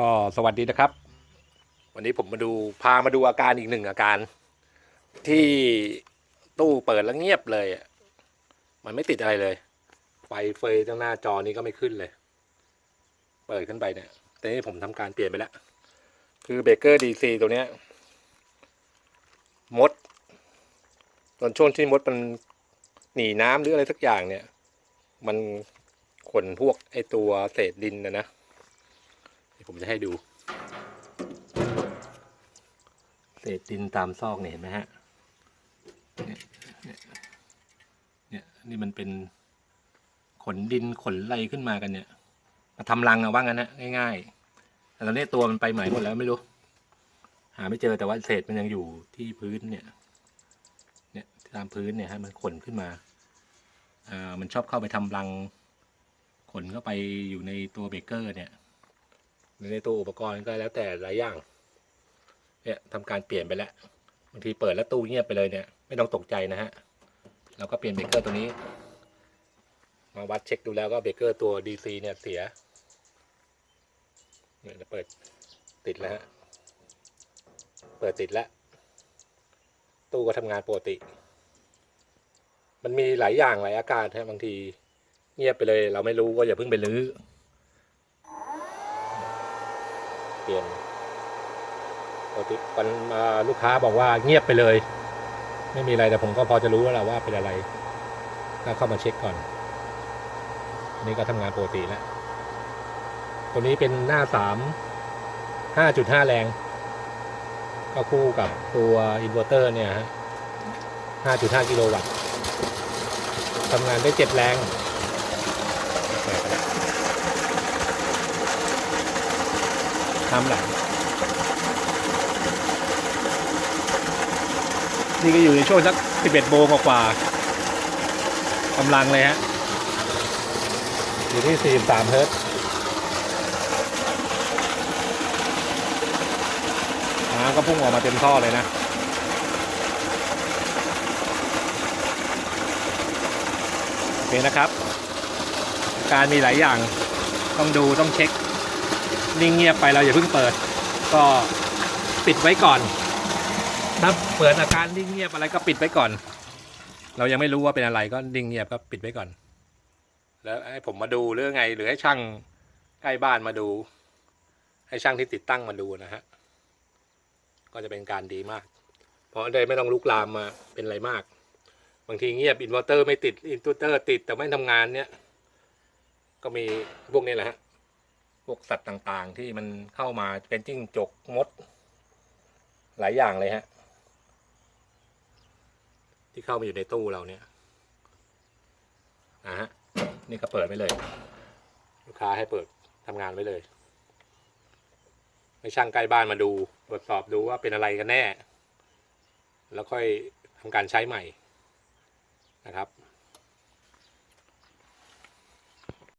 ก็สวัสดีนะครับ วันนี้ผมมาดูพามาดูอาการอีกหนึ่งอาการ ที่ตู้เปิดแล้วเงียบเลยมันไม่ติดอะไรเลย ไฟเฟยตรงหน้าจอนี้ก็ไม่ขึ้นเลย เปิดขึ้นไปเนี่ยแต่นี้ผมทำการเปลี่ยนไปแล้ว คือเบรกเกอร์ดีซีตัวเนี้ย มด ตอนช่วงที่มดมันหนีน้ำหรืออะไรสักอย่างเนี่ย มันขนพวกไอตัวเศษดินนะนะ ผมจะให้ดู เศษดินตามซอกเนี่ยเห็นไหมฮะเนี่ยเนี่ยเนี่ยนี่มันเป็นขนดินขนอะไรขึ้นมากันเนี่ย มาทำรังอะว่างั้นนะง่ายๆแต่ตอนนี้ตัวมันไปไหนหมดแล้วไม่รู้ หาไม่เจอแต่ว่าเศษมันยังอยู่ที่พื้นเนี่ย เนี่ยตามพื้นเนี่ยฮะมันขนขึ้นมาอ่ามันชอบเข้าไปทำรังขนเข้าไปอยู่ในตัวเบเกอร์เนี่ย ในตัวอุปกรณ์ก็แล้วแต่หลายอย่าง เนี่ยทำการเปลี่ยนไปแล้วบางทีเปิดแล้วตู้เงียบไปเลยเนี่ยไม่ต้องตกใจนะฮะเราก็เปลี่ยนเบรกเกอร์ตัวนี้ มาวัดเช็คดูแล้วก็เบรกเกอร์ตัว DC เนี่ยเสียเนี่ยเปิดติดแล้วฮะเปิดติดแล้ว ตู้ก็ทำงานปกติ มันมีหลายอย่างหลายอาการฮะบางทีเงียบไปเลย เราไม่รู้ก็อย่าเพิ่งไปรื้อ เปลี่ยนปกติวันมาลูกค้าบอกว่าเงียบไปเลย ไม่มีอะไรแต่ผมก็พอจะรู้แล้วละว่าเป็นอะไร ก็เข้ามาเช็คก่อนอันนี้ก็ทำงานปกติแล้วตัวนี้เป็นหน้าสามห้าจุดห้าแรง ก็คู่กับตัวอินเวอร์เตอร์เนี่ยฮะห้าจุดห้ากิโลวัตต์ทำงานได้เจ็ดแรงแปลกแล้ว ทำหลังนี่ก็อยู่ในช่วงสัก11โมงกว่าๆกำลังเลยฮะ อยู่ที่43เฮิร์ตซ์น้ำก็พุ่งออกมาเต็มท่อเลยนะโอเคนะครับ การมีหลายอย่างต้องดูต้องเช็ค นิ่งเงียบไปเราอย่าเพิ่งเปิด ก็ปิดไว้ก่อนถ้าเปิดอาการนิ่งเงียบอะไรก็ปิดไว้ก่อน เรายังไม่รู้ว่าเป็นอะไรก็นิ่งเงียบก็ปิดไว้ก่อน แล้วให้ผมมาดูหรือไง หรือให้ช่างใกล้บ้านมาดู ให้ช่างที่ติดตั้งมาดูนะฮะก็จะเป็นการดีมาก เพราะได้ไม่ต้องลุกลามมาเป็นอะไรมาก บางทีเงียบอินเวอร์เตอร์ไม่ติดอินเวอร์เตอร์ติดแต่ไม่ทำงานเนี่ย ก็มีพวกนี้แหละฮะ พวกสัตว์ต่างๆ ที่มันเข้ามาเป็นจิ้งจกมด หลายอย่างเลยฮะ ที่เข้ามาอยู่ในตู้เราเนี่ยนะฮะนี่ก็เปิดไว้เลย ลูกค้าให้เปิดทำงานไว้เลยให้ช่างใกล้บ้านมาดูตรวจสอบดูว่าเป็นอะไรกันแน่ แล้วค่อยทำการใช้ใหม่นะครับ